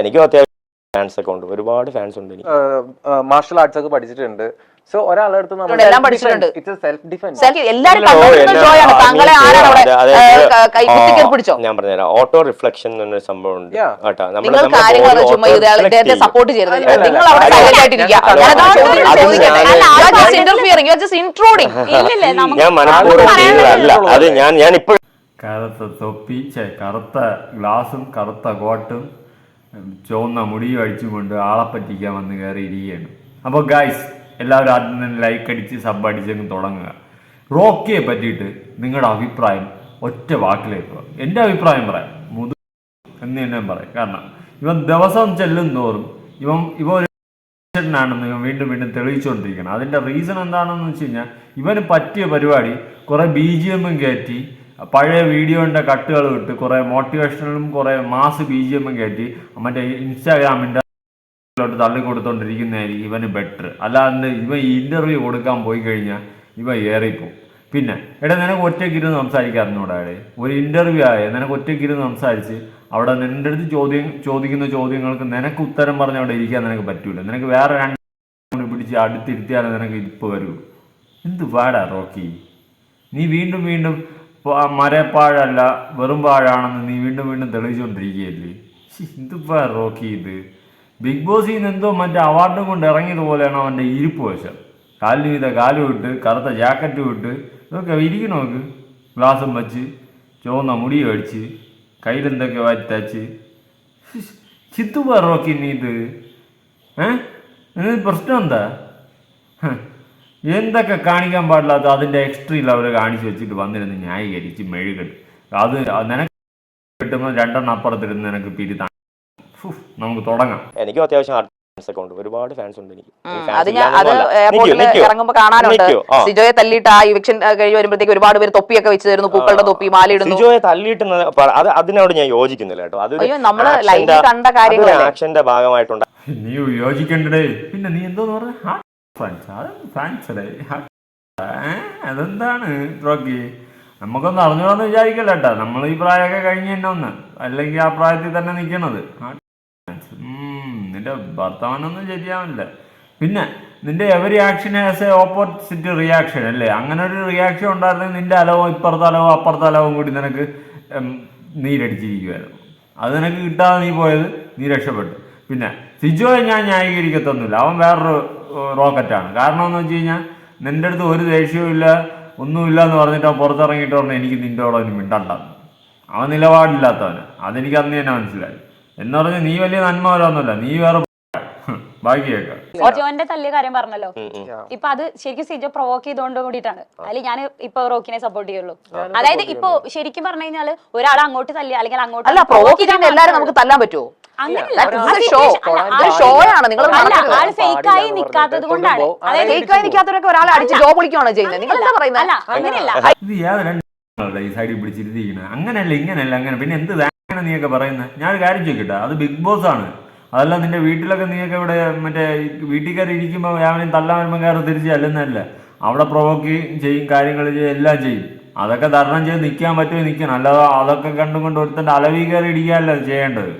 എനിക്കും അത്യാവശ്യം ഫാൻസ് ഒക്കെ ഉണ്ട്. ഒരുപാട് ഫാൻസ് ഉണ്ട് എനിക്ക് മാർഷൽ ആർട്സ് ഒക്കെ പഠിച്ചിട്ടുണ്ട്. സോ ഒരാളുടെ അടുത്ത് നമ്മൾ എല്ലാം പഠിച്ചിട്ടുണ്ട്. ഇറ്റ്സ് സെൽഫ് ഡിഫൻസ് എല്ലാരും ജോയാണ് താങ്കളെ ആരാണ് അവിടെ പിടിച്ചോ? ഞാൻ പറഞ്ഞുതരാം. ഓട്ടോ റിഫ്ലക്ഷൻ എന്നൊരു സംഭവം ഉണ്ട്. കേട്ടോ. നമ്മുടെ- കാര്യങ്ങൾ ചുമ്മാ ഇദ്ദേഹത്തെ സപ്പോർട്ട് ചെയ്യരുത്. നിങ്ങൾ അവിടെ സൈലന്റ് ആയിട്ടിരിക്കുക. ഞാൻ- മനഃപൂർവം അല്ല അത് ഞാൻ ഞാൻ ഇപ്പോൾ കറുത്ത തൊപ്പി കറുത്ത ഗ്ലാസും കറുത്ത കോട്ടും. ചുവന്ന മുടിയും അഴിച്ചുകൊണ്ട് ആളെ പറ്റിക്കാൻ വന്ന് കയറി ഇരിക്കുകയാണ്. അപ്പോൾ ഗായ്സ് എല്ലാവരും ആദ്യം തന്നെ ലൈക്ക് അടിച്ച് സബ് അടിച്ചങ്ങ് തുടങ്ങുക. റോക്കിയെ പറ്റിയിട്ട് നിങ്ങളുടെ അഭിപ്രായം ഒറ്റ വാക്കിലേക്കുക. എന്റെ അഭിപ്രായം പറയാം. മുതു എന്ന് തന്നെ പറയാം. കാരണം ഇവൻ ദിവസം ചെല്ലും തോറും ഇവൻ ഇവ ഒരു ആണെന്ന് ഇവൻ വീണ്ടും വീണ്ടും തെളിയിച്ചുകൊണ്ടിരിക്കണം അതിന്റെ റീസൺ എന്താണെന്ന് വെച്ച് കഴിഞ്ഞാൽ ഇവന് പറ്റിയ പരിപാടി കുറേ ബി ജി എമ്മും കയറ്റി പഴയ വീഡിയോന്റെ കട്ടുകൾ വിട്ട് കുറേ മോട്ടിവേഷണലും കുറേ മാസ് ബി ജി എമ്മും കയറ്റി മറ്റേ ഇൻസ്റ്റാഗ്രാമിന്റെ തള്ളിക്കൊടുത്തോണ്ടിരിക്കുന്നതായിരിക്കും ഇവന് ബെറ്റർ അല്ലാതെ ഇവൻ ഇന്റർവ്യൂ കൊടുക്കാൻ പോയി കഴിഞ്ഞാൽ ഇവ ഏറിപ്പോവും. പിന്നെ എടാ നിനക്ക് ഒറ്റയ്ക്കിരുന്ന് സംസാരിക്കാൻ അറിഞ്ഞൂടാടെ ഒരു ഇന്റർവ്യൂ ആയ നിനക്ക് ഒറ്റയ്ക്കിരുന്ന് സംസാരിച്ച് അവിടെ നിന്റെ അടുത്ത് ചോദ്യം ചോദിക്കുന്ന ചോദ്യങ്ങൾക്ക് നിനക്ക് ഉത്തരം പറഞ്ഞ് അവിടെ ഇരിക്കാൻ നിനക്ക് പറ്റൂല. നിനക്ക് വേറെ രണ്ട് പിടിച്ച് അടുത്തിരുത്തിയാലേ നിനക്ക് ഇരിപ്പ് വരൂ. എന്ത് പാടാ റോക്കി? നീ വീണ്ടും വീണ്ടും മരപ്പാഴല്ല വെറും പാഴാണെന്ന് നീ വീണ്ടും വീണ്ടും തെളിയിച്ചുകൊണ്ടിരിക്കുകയല്ലേ? ഇതിപ്പോൾ റോക്കി ഇത്. ബിഗ് ബോസിൽ നിന്ന് എന്തോ മറ്റേ അവാർഡും കൊണ്ട് ഇറങ്ങിയതുപോലെയാണ് അവന്റെ ഇരിപ്പ് വശം. കാലിന് വീത കാലും വിട്ട് കറുത്ത ജാക്കറ്റ് വിട്ട് ഇതൊക്കെ ഇരിക്കണോ നോക്ക് ഗ്ലാസും വച്ച് ചുവന്ന മുടി അടിച്ച് കയ്യിലെന്തൊക്കെ വാറ്റാച്ച് ചിത്തുപാ റോക്കി നീ ഇത്. ഏ? പ്രശ്നം എന്താ. എന്തൊക്കെ കാണിക്കാൻ പാടില്ലാത്ത അതിന്റെ എക്സ്ട്രീൽ അവർ കാണിച്ചു വെച്ചിട്ട് വന്നിരുന്ന് ന്യായീകരിച്ച് മെഴുകട്ട് അത് നിനക്ക് കിട്ടുമ്പോൾ രണ്ടെണ്ണം അപ്പുറത്തിരുന്ന് നിനക്ക് പിരിതാ നമുക്ക് തുടങ്ങാം. എനിക്കും അത്യാവശ്യം ഉണ്ട്. ഒരുപാട് ഫാൻസ് ഉണ്ട് എനിക്ക്. അത് ഞാൻ അത് എയർപോർട്ടിൽ നിൽക്കൂ, നിൽക്കൂ. ഇറങ്ങുമ്പോ കാണാനുണ്ട്. സിജോയെ തല്ലിയിട്ട് ആ ഇവക്ഷൻ കഴിഞ്ഞ് വരുമ്പോഴത്തേക്ക് ഒരുപാട് പേര് തൊപ്പിയൊക്കെ വെച്ച് തരുന്നു പൂക്കളുടെ തൊപ്പി മാലയിടുന്നു. സിജോയെ തല്ലിയിട്ട് അത് അതിനോട് ഞാൻ യോജിക്കുന്നില്ല കേട്ടോ. അത് അയ്യോ, നമ്മൾ action live ൽ ന്റെ- കണ്ട കാര്യങ്ങൾ ആക്ഷന്റെ ഭാഗമായിട്ടുണ്ട്. നീ യോജിക്കണ്ടേ പിന്നെ നീ എന്തോന്ന് പറഞ്ഞ? അതെന്താണ് റോക്കി നമുക്കൊന്ന് അറിഞ്ഞോന്ന് വിചാരിക്കല്ല കേട്ടോ. നമ്മൾ ഈ പ്രായമൊക്കെ കഴിഞ്ഞ് തന്നെ ഒന്ന്. അല്ലെങ്കിൽ ആ പ്രായത്തിൽ തന്നെ നിൽക്കണത് നിന്റെ ഭർത്താവിനൊന്നും ശരിയാവില്ല. പിന്നെ നിന്റെ every action as a opposite reaction അല്ലേ? അങ്ങനെ ഒരു റിയാക്ഷൻ ഉണ്ടായിരുന്നെങ്കിൽ നിന്റെ അലവും ഇപ്പുറത്തെ അലവും അപ്പുറത്തെ അലവും കൂടി നിനക്ക് നീരടിച്ചിരിക്കുമായിരുന്നു അത് നിനക്ക് കിട്ടാതെ നീ പോയത് നീ രക്ഷപ്പെട്ടു. പിന്നെ സിജോയെ ഞാൻ ന്യായീകരിക്കത്തൊന്നുമില്ല. അവൻ വേറൊരു റോക്കറ്റാണ്. കാരണം എന്ന് വെച്ച് കഴിഞ്ഞാൽ നിന്റെ അടുത്ത് ഒരു ദേഷ്യവും ഇല്ല ഒന്നുമില്ല എന്ന് പറഞ്ഞിട്ട് അവൻ പുറത്തിറങ്ങിയിട്ട് പറഞ്ഞു എനിക്ക് നിന്റെ അവിടെ ഒന്ന് മിണ്ടണ്ടെന്ന് അവൻ നിലപാടില്ലാത്തവന്. അതെനിക്ക് അന്ന് തന്നെ മനസ്സിലായി. എന്ന് പറഞ്ഞാൽ നീ വലിയ നന്മ വരാന്നല്ല നീ വേറെ സിജോന്റെ തല്ലിയ കാര്യം പറഞ്ഞല്ലോ. ഇപ്പൊ അത് ശരിക്കും സിജോ പ്രൊവോക്ക് ചെയ്തോണ്ട് കൂടിയിട്ടാണ്. അതിൽ ഞാൻ ഇപ്പൊ റോക്കിനെ സപ്പോർട്ട് ചെയ്യുള്ളൂ. അതായത് ഇപ്പൊ ശരിക്കും പറഞ്ഞു കഴിഞ്ഞാൽ ഒരാൾ അങ്ങോട്ട് തല്ലി അല്ലെങ്കിൽ അങ്ങോട്ട് അല്ല പ്രൊവോക്ക് ചെയ്യുന്ന എല്ലാരും നമുക്ക് തല്ലാൻ പറ്റുമോ അങ്ങനെയല്ല. ഇങ്ങനല്ല കൊണ്ടാണ്. അതായത് ഫേക്കായി നിൽക്കാത്തവരൊക്കെ ഒരാളെ അടിച്ച് ജോബ് ചെയ്യുന്നത്? നിങ്ങൾ എന്താ പറയുന്നത് സൈഡിൽ പിടിച്ചിരുത്തിയിരിക്കുന്നത് അങ്ങനെയല്ല ഇങ്ങനെയല്ല അങ്ങനെ. പിന്നെ എന്ത് വേണം നീയൊക്കെ പറയുന്നത്? ഞാൻ ഒരു കാര്യം ചോദിക്കട്ടെ അത് ബിഗ് ബോസ് ആണ്. അതല്ല നിന്റെ വീട്ടിലൊക്കെ നീയൊക്കെ ഇവിടെ മറ്റേ വീട്ടിൽ കയറി ഇരിക്കുമ്പോൾ രാവിലെയും തല്ലാൻ വരുമ്പോൾ കയറി തിരിച്ച് അല്ലെന്നല്ല അവിടെ പ്രൊവോക്ക് ചെയ്യും കാര്യങ്ങൾ ചെയ്യും എല്ലാം ചെയ്യും. അതൊക്കെ തരണം ചെയ്ത് നിൽക്കാൻ പറ്റുമോ നിൽക്കണം അല്ലാതെ അതൊക്കെ കണ്ടും കൊണ്ട് ഒരുത്തന്റെ അലവി കയറി ഇടിക്കാനല്ല ചെയ്യേണ്ടത്?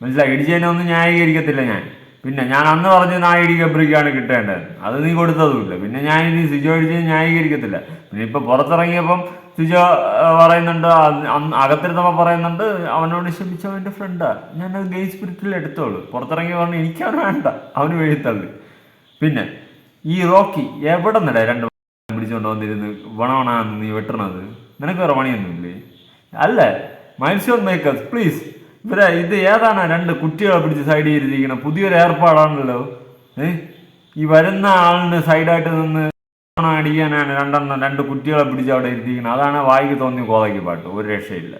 മനസ്സിലായി? ഇടിച്ചതിനൊന്നും ന്യായീകരിക്കത്തില്ല ഞാൻ. പിന്നെ ഞാൻ അന്ന് പറഞ്ഞ നായിടി ഗബ്രിക്കാണ് കിട്ടേണ്ടത്. അത് നീ കൊടുത്തതുമില്ല. പിന്നെ ഞാൻ ഇനി സിജോ ഇടിച്ചത് ന്യായീകരിക്കത്തില്ല. പിന്നെ ഇപ്പൊ പുറത്തിറങ്ങിയപ്പം സിജോ പറയുന്നുണ്ട് അകത്തിരുന്നപ്പോൾ പറയുന്നുണ്ട് അവനോട് ക്ഷമിച്ച അവന്റെ ഫ്രണ്ടാ ഞാൻ അത് ഗെയ് സ്പിരിറ്റിൽ എടുത്തോളൂ. പുറത്തിറങ്ങി പറഞ്ഞു എനിക്ക് അവൻ വേണ്ട. അവന് വെഴുത്തള്ളു പിന്നെ ഈ റോക്കി എവിടെ നിന്നടേ രണ്ട് പിടിച്ചുകൊണ്ട് വന്നിരുന്ന്? വണവണാന്ന് നീ വെട്ടണത്. നിനക്ക് വേറെ പണിയൊന്നുമില്ലേ? അല്ല മൈൽസ്റ്റോൺ മേക്കേഴ്സ് പ്ലീസ് ഇവരെ ഇത് ഏതാണ് രണ്ട് കുട്ടികളെ പിടിച്ച് സൈഡ് ചെയ്തിരിക്കണം പുതിയൊരു ഏർപ്പാടാണല്ലോ. ഏ? ഈ വരുന്ന ആളിന് സൈഡായിട്ട് നിന്ന് അടിക്കാനാണ് രണ്ടെണ്ണം രണ്ട് കുട്ടികളെ പിടിച്ച് അവിടെ ഇരുത്തിക്കണം അതാണ് വായിക്ക് തോന്നി കോതയ്ക്ക് പാട്ട്. ഒരു രക്ഷയില്ല.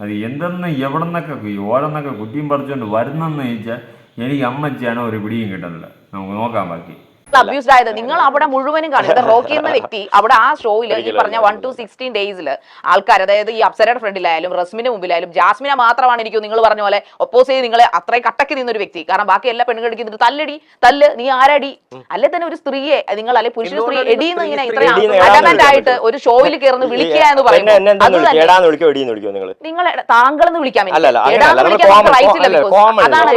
അത് എന്തെന്ന് എവിടെ നിന്നൊക്കെ ഓരോന്നൊക്കെ കുറ്റിയും പറിച്ചുകൊണ്ട് വരുന്നെന്ന് ചോദിച്ചാൽ എനിക്ക് അമ്മച്ചിയാണ് ഒരു പിടിയും കിട്ടുന്നില്ല നമുക്ക് നോക്കാൻ ബാക്കി. അബ്യൂസ്ഡ് ആയത്. നിങ്ങൾ അവിടെ മുഴുവനും കാണും. റോക്കി എന്ന വ്യക്തി അവിടെ ആ ഷോയിൽ ഈ പറഞ്ഞ വൺ ടു സിക്സ്റ്റീൻ ഡേയ്സിൽ ആൾക്കാർ അതായത് ഈ അപ്സരയുടെ ഫ്രണ്ടിലായാലും റസ്മിന്റെ മുമ്പിലായാലും ജാസ്മിനെ മാത്രമാണ് എനിക്ക് നിങ്ങൾ പറഞ്ഞ പോലെ ഒപ്പോസ് ചെയ്ത് നിങ്ങളെ അത്രയും കട്ടക്ക് നിന്നൊരു വ്യക്തി. കാരണം ബാക്കി എല്ലാ എന്നിട്ട് തല്ലടി തല്ല് നീ ആരടി? അല്ലെ തന്നെ ഒരു സ്ത്രീയെ നിങ്ങൾ അല്ലെ പുരുഷ സ്ത്രീ എടിയെന്ന് ഇങ്ങനെ ഇത്രയും ആയിട്ട് ഒരു ഷോയിൽ കയറുന്ന വിളിക്കുക എന്ന് പറയുന്നത്. നിങ്ങൾ എന്ന് വിളിക്കാൻ അതാണ്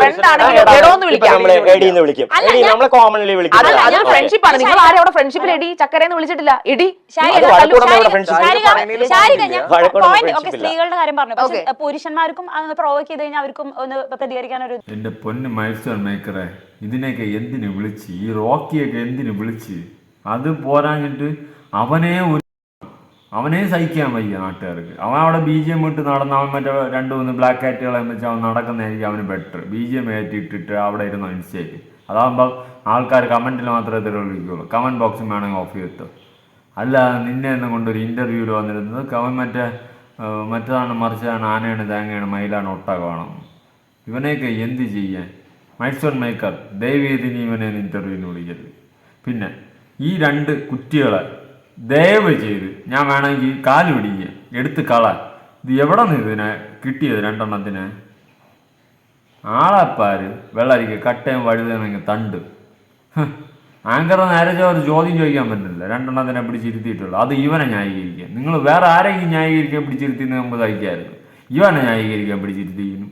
ഫ്രണ്ട് ആണെങ്കിൽ ആണെങ്കിലും എടാന്ന് വിളിക്കാം. വിളിക്കും. നമ്മളെ കോമൺലി ഫ്രണ്ട്ഷിപ്പ് ആണ്. നിങ്ങൾ ആരും അവിടെ ഫ്രണ്ട്ഷിപ്പിൽ എടി? ചക്കരയെന്ന് വിളിച്ചിട്ടില്ല. എടി. സ്ത്രീകളുടെ കാര്യം പറഞ്ഞു. പക്ഷെ Okay. പുരുഷന്മാർക്കും പ്രൊവോക്ക് ചെയ്ത് കഴിഞ്ഞാൽ അവർക്കും ഒന്ന് പ്രതികരിക്കാൻ ഒരു എന്റെ പൊന്ന് മൈൽസ്റ്റോൺ മേക്കറെ ഇതിനെയൊക്കെ എന്തിനു വിളിച്ച്? ഈ റോക്കിയൊക്കെ എന്തിനു വിളിച്ച്? അത് പോരാഞ്ഞിട്ട് അവനെ ഒരു അവനെ സഹിക്കാൻ വയ്യ നാട്ടുകാർക്ക്. അവൻ അവിടെ ബി ജി എം ഇട്ട് നടന്ന അവൻ മറ്റേ രണ്ട് മൂന്ന് ബ്ലാക്ക് ആറ്റുകളെ വെച്ച് അവൻ നടക്കുന്നതായിരിക്കും അവന് ബെറ്റർ ബി ജി എം ഏറ്റിട്ടിട്ട് അവിടെ ഇരുന്ന് ഇൻസ്റ്റേറ്റ് അതാകുമ്പോൾ ആൾക്കാർ കമന്റിൽ മാത്രമേ തെളിവിക്കുള്ളൂ. കമന്റ് ബോക്സും വേണമെങ്കിൽ ഓഫ് ചെയ്തിട്ട്. അല്ല നിന്നെ എന്നും കൊണ്ടൊരു ഇന്റർവ്യൂവിൽ വന്നിരുന്നത് കവൻ മറ്റേ മറ്റതാണ് മറിച്ചാണ് ആനയാണ് തേങ്ങയാണ് മയിലാണ് ഒട്ടകമാണ്. ഇവനെയൊക്കെ എന്ത് ചെയ്യാൻ? മൈൽസ്റ്റോൺ മേക്കർ ദയവേദിനി ഇവനെ ഇന്റർവ്യൂവിന് വിളിക്കരുത്. പിന്നെ ഈ രണ്ട് കുറ്റികളെ ദയവ് ചെയ്ത് ഞാൻ വേണമെങ്കിൽ കാൽ പിടിക്കുക എടുത്ത് കള ഇത് എവിടെ നിന്ന് ഇതിനെ കിട്ടിയത് രണ്ടെണ്ണത്തിന്? ആളെപ്പാര്? വെള്ളരിക്ക കട്ടയും വഴുതണെങ്കിൽ തണ്ട്. ആങ്കർ നേരെ ഒരു ചോദ്യം ചോദിക്കാൻ പറ്റില്ല. രണ്ടെണ്ണത്തിനെ പിടിച്ചിരുത്തിയിട്ടുള്ളൂ. അത് ഇവനെ ന്യായീകരിക്കുക നിങ്ങൾ വേറെ ആരെങ്കിലും ന്യായീകരിക്കാൻ പിടിച്ചിരുത്തി നമുക്ക് സഹിക്കായിരുന്നു. ഇവനെ ന്യായീകരിക്കാൻ പിടിച്ചിരുത്തിക്കുന്നു.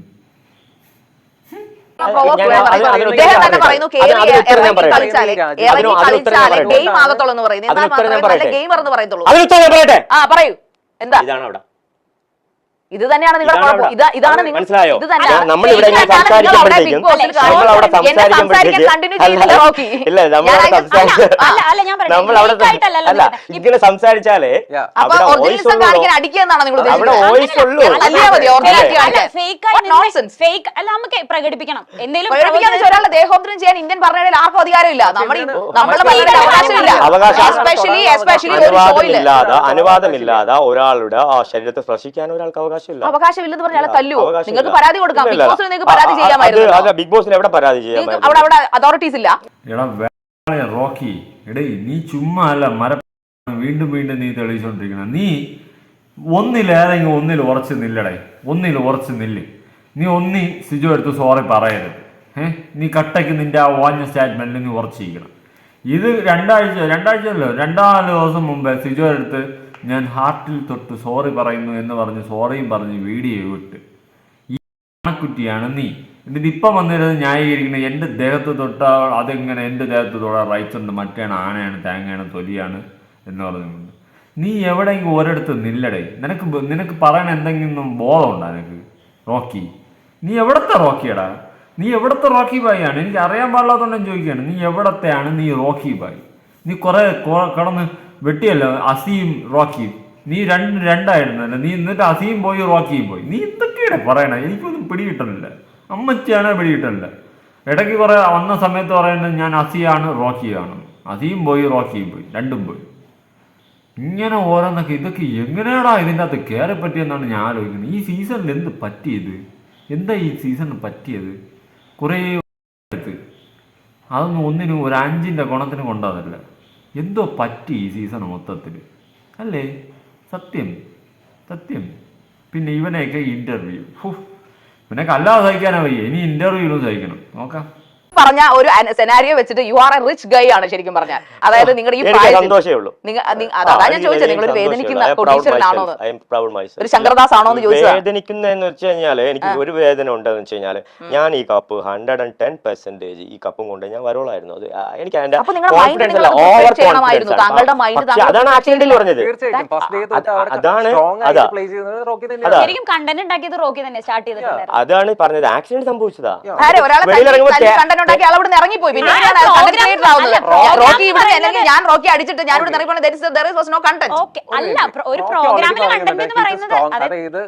ഇദ്ദേഹം തന്നെ പറയുന്നു കേറി ഇറങ്ങി. കളിച്ചാലേ ഇറങ്ങി കളിച്ചാലേ ഗെയിം ആകത്തുള്ളൂ എന്ന് പറയുന്നത് എന്നാൽ മാത്രമേ ഗെയിമർ എന്ന് പറയുന്നുള്ളൂ ആ പറയൂ. എന്താ? ഇതാണ് അവിടെ ഇത് തന്നെയാണ് നിങ്ങളുടെ കുഴപ്പം. ഇതാണ് നിങ്ങൾ? ഇത് തന്നെയാണ്. ഇങ്ങനെ. സംസാരിച്ചാലേ പ്രകടിപ്പിക്കണം. എന്തെങ്കിലും വെച്ചാൽ ചെയ്യാൻ ഇന്ത്യൻ ഭരണഘടനയിൽ ആർക്കും അധികാരമില്ല. നമ്മുടെ അവകാശം- അനുവാദമില്ലാതെ ഒരാളുടെ ആ ശരീരത്തെ സ്പർശിക്കാൻ ഒരാൾക്ക് അവകാശമില്ല. അവകാശമില്ലെന്ന് പറഞ്ഞാൽ തല്ലുവോ? നിങ്ങൾക്ക് പരാതി കൊടുക്കാം. ബിഗ് ബോസിന് ബോസിൽ നിങ്ങൾക്ക് പരാതി ചെയ്യാമായിരുന്നു ബിഗ് ബോസിന് എവിടെ പരാതി അവിടെ അവിടെ അതോറിറ്റീസ് ഇല്ല. റോക്കി എടേ നീ ചുമ്മാ അല്ല മര വീണ്ടും വീണ്ടും നീ തെളിയിച്ചോണ്ടിരിക്കണം നീ ഒന്നിലേതെങ്കിൽ ഒന്നിൽ ഉറച്ച് നില്ലടേ. ഒന്നിൽ ഉറച്ച് നില്ല്. നീ ഒന്നി സിജു എടുത്ത് സോറി പറയരുത്. ഏ? നീ കട്ടയ്ക്ക് നിന്റെ ആ ഓഞ്ഞ സ്റ്റേറ്റ്മെന്റിൽ നീ ഉറച്ചിരിക്കണം ഇത് രണ്ടാഴ്ച രണ്ടാഴ്ച അല്ലോ രണ്ടാൽ ദിവസം മുമ്പേ സിജു എടുത്ത് ഞാൻ ഹാർട്ടിൽ തൊട്ട് സോറി പറയുന്നു എന്ന് പറഞ്ഞ് സോറിയും പറഞ്ഞ് വീഡിയോ വിട്ട് ആണക്കുറ്റിയാണ് നീ. എന്നിട്ട് ഇപ്പം വന്നിരുന്നത് ന്യായീകരിക്കുന്നത് എന്റെ ദേഹത്ത് തൊട്ടാൽ അതെങ്ങനെ എന്റെ ദേഹത്ത് തൊടാൻ റൈറ്റ്സ് ഉണ്ട്. മറ്റേണ് ആനയാണ് തേങ്ങയാണ് തൊലിയാണ് എന്ന് പറഞ്ഞുകൊണ്ട് നീ എവിടെയെങ്കിലും ഒരിടത്ത് നില്ലടേ. നിനക്ക് നിനക്ക് പറയണ എന്തെങ്കിലും ബോധമുണ്ടോ നിനക്ക്? റോക്കി. നീ എവിടത്തെ റോക്കിയടാ? നീ എവിടത്തെ റോക്കി ബായിയാണ്? എനിക്ക് അറിയാൻ പാടില്ലാത്തതുകൊണ്ട് ചോദിക്കുകയാണ്. നീ എവിടത്തെയാണ്? നീ റോക്കി ബായി. നീ കുറെ കിടന്ന് വെട്ടിയല്ലോ അസീം റോക്കിയും നീ രണ്ട് രണ്ടായിരുന്നല്ലോ നീ എന്നിട്ട് അസീം പോയി റോക്കിയും പോയി. നീ എന്തൊക്കെയാണ് പറയണേ? എനിക്കൊന്നും പിടികിട്ടണില്ല. അമ്മച്ചിയാണ് പിടികിട്ടണില്ല ഇടയ്ക്ക് കുറെ വന്ന സമയത്ത് പറയുന്നത് ഞാൻ അസിയാണ് റോക്കിയാണ്. അസീം പോയി റോക്കിയും പോയി. രണ്ടും പോയി. ഇങ്ങനെ ഓരോന്നൊക്കെ ഇതൊക്കെ എങ്ങനെയാടാ ഇതിന്റെ അകത്ത് കയറി പറ്റിയെന്നാണ് ഞാൻ ആലോചിക്കുന്നത്. ഈ സീസണിൽ എന്ത് പറ്റിയത്? എന്താ ഈ സീസണിൽ പറ്റിയത്? കുറേ അതൊന്നും ഒന്നിനും ഒരു അഞ്ചിന്റെ ഗുണത്തിന് കൊണ്ടുവന്നില്ല എന്തോ പറ്റി ഈ സീസൺ മൊത്തത്തിൽ അല്ലേ? സത്യം. സത്യം. പിന്നെ ഇവനെയൊക്കെ ഇന്റർവ്യൂ ഇവനൊക്കെ അല്ലാതെ സഹിക്കാനാ വയ്യ. ഇനി ഇന്റർവ്യൂലും സഹിക്കണം. നോക്കാം. പറഞ്ഞ ഒരു സെനാരിയോ വെച്ചിട്ട് you are a rich guy ആണ് ശരിക്കും പറഞ്ഞാൽ. അതായത് നിങ്ങളുടെ ഈ അതാ ഞാൻ ചോദിച്ചത് നിങ്ങൾ ഒരു വേദനിക്കുന്ന ഒരു ശങ്കരദാസ് ആണോ എന്ന് ചോദിച്ചതാ? വേദനിക്കുന്നതെന്ന് വെച്ച് കഴിഞ്ഞാൽ എനിക്ക് ഒരു വേദന ഉണ്ടെന്ന് വെച്ച് കഴിഞ്ഞാൽ ഞാൻ ഈ cup hundred and ten percentage ഈ കപ്പും കൊണ്ട് ഞാൻ വരോളായിരുന്നു അത് എനിക്ക് അതിന്റെ കോൺഫിഡൻസ് അല്ല ഓവർ അതാണ് ആക്സിഡന്റിൽ പറഞ്ഞത്. അതാണ് ശരിക്കും കണ്ടന്റ് ഉണ്ടാക്കിയത് റോക്കി തന്നെ സ്റ്റാർട്ട് ചെയ്തിട്ടുണ്ട് അതാണ് പറഞ്ഞത്. ആക്സിഡന്റ് സംഭവിച്ചതാ. ആരെ? ഉണ്ടാക്കി അവിടെ ഇവിടെ ഇറങ്ങിപ്പോയി. പിന്നെ റോക്കി ഇവിടെ ഞാൻ റോക്കി അടിച്ചിട്ട് ഞാൻ ഇവിടെ ഇറങ്ങിപ്പോൾ നോ കണ്ടന്റ് ഓക്കെ അല്ല ഒരു പ്രോഗ്രാമിൽ കണ്ടന്റ് എന്ന് പറയുന്നത് അതെ അതായത്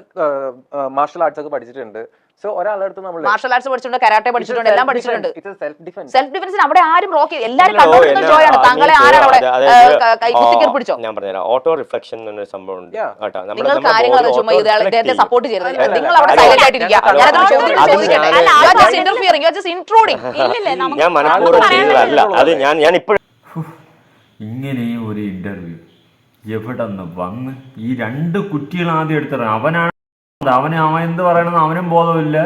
മാർഷൽ ആർട്സ് ഒക്കെ പഠിച്ചിട്ടുണ്ട്. സോ ഒരാളടുത്ത് അടുത്ത് നമ്മൾ മാർഷൽ ആർട്സ് പഠിച്ചിട്ടുണ്ട് കരാട്ടെ പഠിച്ചിട്ടുണ്ട് എല്ലാം പഠിച്ചിട്ടുണ്ട്. സെൽഫ് ഡിഫൻസ് സെൽഫ് ഡിഫൻസിന് അവിടെ ആരും റോക്കി എല്ലാരും ഇല്ല, ഓ, കണ്ടോണ്ടിരുന്ന എന്നെ- ജോയാണ് ആ, താങ്കളെ ആരാണ് അവിടെ പിടിച്ചോ ഞാൻ പറഞ്ഞുതരാം. ഓട്ടോ റിഫ്ലക്ഷൻ എന്നൊരു സംഭവം ഉണ്ട്. കേട്ടോ. നിങ്ങൾ ചുമ്മാ ഇദ്ദേഹത്തെ സപ്പോർട്ട് ചെയ്യരുത്. നിങ്ങൾ അവിടെ സൈലന്റ് ആയിട്ടിരിക്കുക. ഞാൻ- മനഃപൂർവം ചെയ്തതല്ല അത് ഞാൻ ഞാൻ ഇപ്പോഴും ഇങ്ങനെ ഒരു ഇന്റർവ്യൂ എവിടെ നിന്ന് വന്ന് ഈ രണ്ട് കുറ്റികൾ ആദ്യം എടുത്തത് അവനാണ് അവന് അവൻ എന്ത് പറയണമെന്ന് അവനും ബോധമില്ല.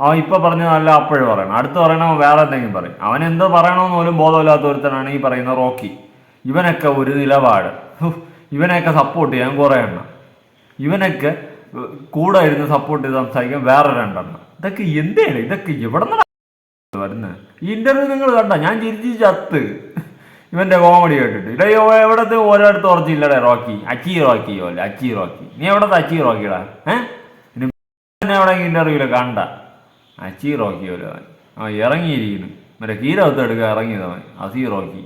അവൻ ഇപ്പൊ പറഞ്ഞതല്ല അപ്പോഴും പറയണം. അടുത്ത് പറയണ വേറെ എന്തെങ്കിലും പറയും. അവൻ എന്ത് പറയണമെന്ന് പോലും ബോധമില്ലാത്ത ഒരുത്തനാണ് ഈ പറയുന്ന റോക്കി. ഇവനൊക്കെ ഒരു നിലപാട്. ഇവനെയൊക്കെ സപ്പോർട്ട് ചെയ്യാൻ കുറേ എണ്ണം. ഇവനൊക്കെ കൂടെ ഇരുന്ന് സപ്പോർട്ട് ചെയ്ത് സംസാരിക്കാൻ വേറെ രണ്ടെണ്ണം. ഇതൊക്കെ എന്താണ് ഇതൊക്കെ എവിടെ നിന്നാണ് വരുന്നത് ഈ ഇന്റർവ്യൂ നിങ്ങൾ കണ്ട? ഞാൻ ചിരിച്ച് ചത്ത്. ഇവന്റെ കോമഡി കേട്ടിട്ട്. ഇടേ എവിടത്തെ ഓരോരുത്തർ ഉറച്ചില്ലടേ റോക്കി. അച്ചി റോക്കിയോ അല്ല അച്ചി റോക്കി. നീ എവിടത്തെ അച്ചി റോക്കിടാ ഏഹ് ഇനി അവിടെ ഇന്റർവ്യൂൽ കണ്ട. ഒരു അവൻ ആ ഇറങ്ങിയിരിക്കുന്നു. മറ്റേ കീരകത്ത് എടുക്കുക ഇറങ്ങിയതവൻ. അസി റോക്കി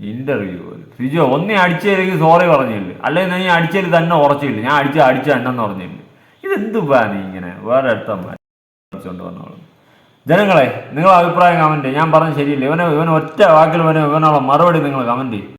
ഇന്റർവ്യൂ സിജോ ഒന്നേ അടിച്ചതിലേക്ക് സോറി പറഞ്ഞില്ല? അല്ലെങ്കിൽ നീ അടിച്ചതിൽ തന്നെ ഉറച്ചില്ല? ഞാൻ അടിച്ച അടിച്ച എണ്ണെന്ന് പറഞ്ഞില്ല? ഇതെന്ത് പാ നീ ഇങ്ങനെ? വേറെ അടുത്തം കൊണ്ട് വന്നോളൂ ജനങ്ങളെ നിങ്ങളെ അഭിപ്രായം കമന്റ് ഞാൻ പറഞ്ഞ ശരിയില്ല? ഇവനെ ഇവൻ ഒറ്റ വാക്കിൽ വരും ഇവനുള്ള മറുപടി നിങ്ങൾ കമന്റ് ചെയ്യും.